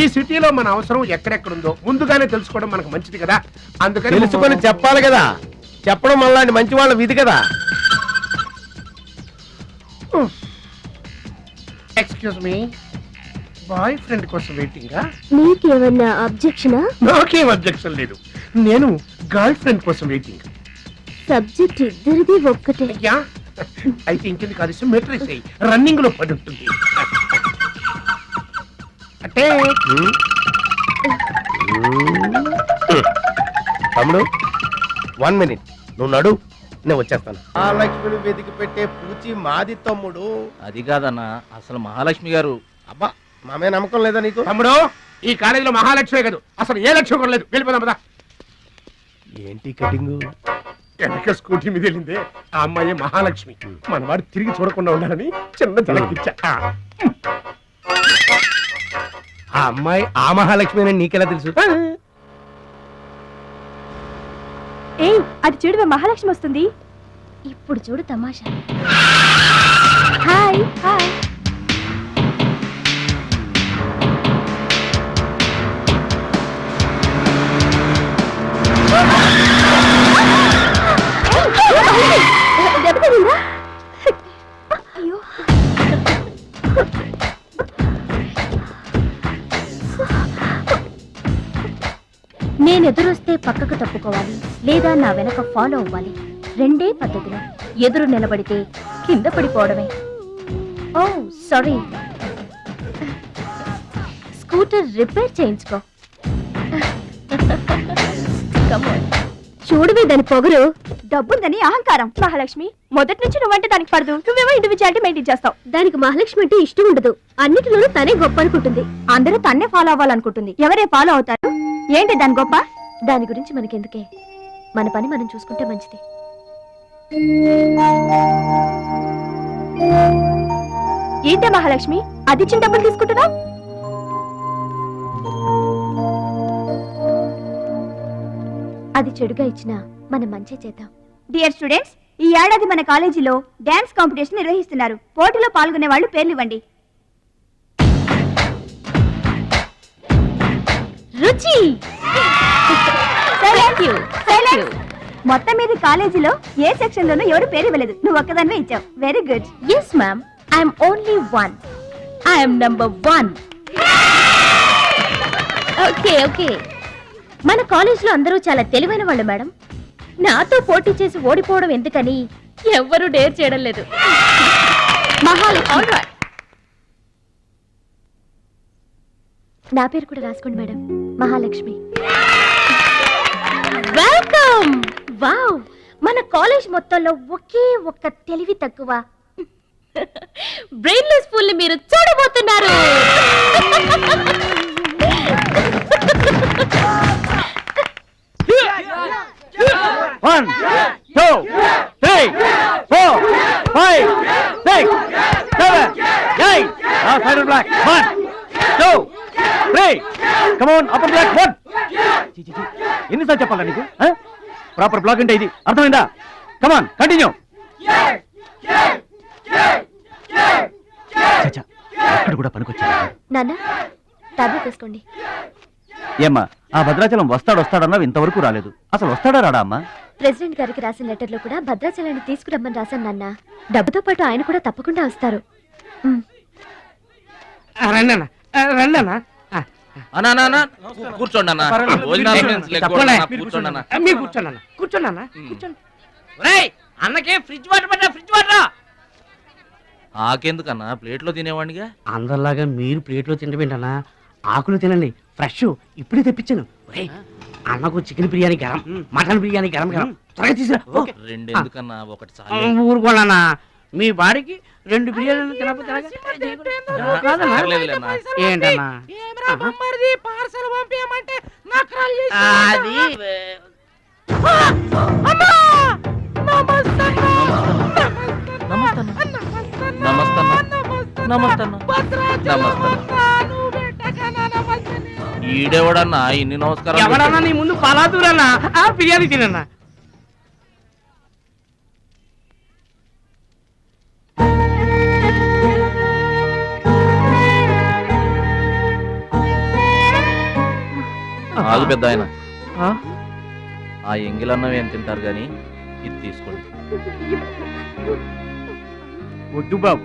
ఈ సిటీలో మన అవసరం ఎక్కడెక్కడుందో ముందుగానే తెలుసుకోవడం మనకు మంచిది కదా. అందుకని తెలుసుకొని చెప్పాలి కదా. చెప్పడం మనలాంటి మంచి వాళ్ళ విధి కదా. ఎక్స్క్యూజ్ మీ బాయ్ ఫ్రెండ్ కోసం వెయిటింగా నీకేమన్నా అబ్జెక్షనా నాకేం అబ్జెక్షన్ లేదు. నేను గర్ల్ ఫ్రెండ్ కోసం వెయిటింగ్ సబ్జెక్ట్ ఇద్దరిది ఒక్కటే. అయ్యా అయితే ఇంకెందుకు కలిసి మెట్రిక్స్ అయ్యి రన్నింగ్లో పడి ఉంటుంది. అంటే తమ్ముడు వన్ మినిట్ నువ్వు నడు నేను వచ్చేస్తాను. ఆ లక్ష్మిని వెతికి పెట్టే పూచి మాది తమ్ముడు. అది కాదన్నా అసలు మహాలక్ష్మి గారు. అబ్బా మామే నమ్మకం లేదా నీకు? తమ్ముడు ఈ కాలేజీలో మహాలక్ష్మే కాదు. అసలు ఏ లక్ష్యం కూడా లేదు. వెళ్ళిపోదాం పదా. ఏంటి కటింగ్? వెనక స్కూటీ మీద వెళ్ళిందే ఆ అమ్మాయి మహాలక్ష్మి. మనవాడు తిరిగి చూడకుండా ఉండాలని చిన్న జలకిచ్చా. ఆ. అమ్మాయి ఆ మహాలక్ష్మి అని నీకెలా తెలుసు? ఏ అది చూడు మహాలక్ష్మి వస్తుంది. ఇప్పుడు చూడు తమాషా. Hi hi. నేను ఎదురొస్తే పక్కకు తప్పుకోవాలి లేదా నా వెనక ఫాలో అవ్వాలి. రెండే పద్ధతులు. ఎదురు నిలబడితే కింద పడిపోవడమే. ఓ సారీ స్కూటర్ రిపేర్ చేయించుకో. Come on. చూడవే దాని పొగరు. డబ్బుందని అహంకారం. మహాలక్ష్మి మొదటి నుంచి నువ్వంటే దానికి పడదు. నువ్వేమో ఇండివిజువాలిటీ మెయింటైన్ చేస్తావు. దానికి మహాలక్ష్మి అంటే ఇష్టం ఉండదు. అన్నిటిలోనూ తనే గొప్ప అనుకుంటుంది. అందరూ తన్నే ఫాలో అవ్వాలనుకుంటుంది. ఎవరే ఫాలో అవుతారు? ఏంటి దాని గొప్ప? దాని గురించి మనకెందుకే? మన పని మనం చూసుకుంటే మంచిది. ఏంటే మహాలక్ష్మి? అది ఇచ్చిన డబ్బులు తీసుకుంటున్నావు? అది చెడుగా ఇచ్చినా మనం మంచి చేద్దాం. డియర్ స్టూడెంట్స్ ఈ ఏడాది మన కాలేజీలో డ్యాన్స్ కాంపిటీషన్ నిర్వహిస్తున్నారు. పోటీలో పాల్గొనే వాళ్ళు పేర్లు ఇవ్వండి రుచి. మొత్తం మీద కాలేజీలో ఏ సెక్షన్ లోనూ ఎవరు పేరు ఇవ్వలేదు. నువ్వు ఒక్కదానివే ఇచ్చావు. Very good yes ma'am I'm only one I'm number one okay okay మన కాలేజీలో అందరూ చాలా తెలివైన వాళ్ళు మేడం. నాతో పోటీ చేసి ఓడిపోవడం ఎందుకని ఎవ్వరూ డేర్ చేయడం లేదు. నా పేరు కూడా రాసుకోండి మేడం. మహాలక్ష్మి. వెల్కమ్ వావ్ మన కాలేజ్ మొత్తంలో ఒకే ఒక్క తెలివి తక్కువ. బ్రెయిన్లెస్ ఫుల్ మీరు చూడబోతున్నారు. Six seven eight side block one two three come on upper block one ఎన్నిసార్లు చెప్పాలా నీకు? ప్రాపర్ బ్లాక్ అంటే ఇది. అర్థమైందా? కమాన్ కంటిన్యూ అక్కడ కూడా పనికొచ్చా నాన్న టాబ్లెట్ వేసుకోండి. ఏమ్మా ఆ భద్రాచలం వస్తాడు వస్తాడన్నావు ఇంతవరకు రాలేదు. అసలు వస్తాడా రాడా అమ్మా? ప్రెసిడెంట్ గారికి రాసిన లెటర్లో కూడా భద్రాచలాన్ని తీసుకురమ్మని రాశాను నాన్న. డబ్బుతో పాటు ఆయన కూడా తప్పకుండా వస్తారు. అన్నకే ఫ్రిడ్జ్ వాటర్ ఫ్రిడ్జ్ వాటర్? ఆకెందుకన్నా? ప్లేట్లో తినేవాడిగా అందరిలాగా మీరు ప్లేట్లో తినబెంటనా ఆకులు తినండి. ఫ్రెష్. ఇప్పుడే తెప్పించాను. అన్నకు చికెన్ బిర్యానీ గరం మటన్ బిర్యానీ గరం గరం. త్వరగా తీసుకురా ఓకే. రెండు ఎందుకన్నా ఒకటి చాలు. ఊరుకోనన్నా మీ బాడీకి రెండు బిర్యానీలు తినకపోతే ఎలాగా? కాదన్నా? పర్లేదులే అన్న. ఏంటన్నా అది. నమస్తే. నమస్తే. నమస్తే అన్న. నమస్తే అన్న. ఈడెవడన్నా? ఇన్ని నమస్కారాలు ఎవడన్నా నీ ముందు పలాదూరన్నా ఆ బిర్యానీ తినన్నా. ఆగు పెద్ద ఆయన. ఆ? ఎంగిలన్నం ఏం తింటారు గాని ఇది తీసుకోండి. వద్దు బాబు.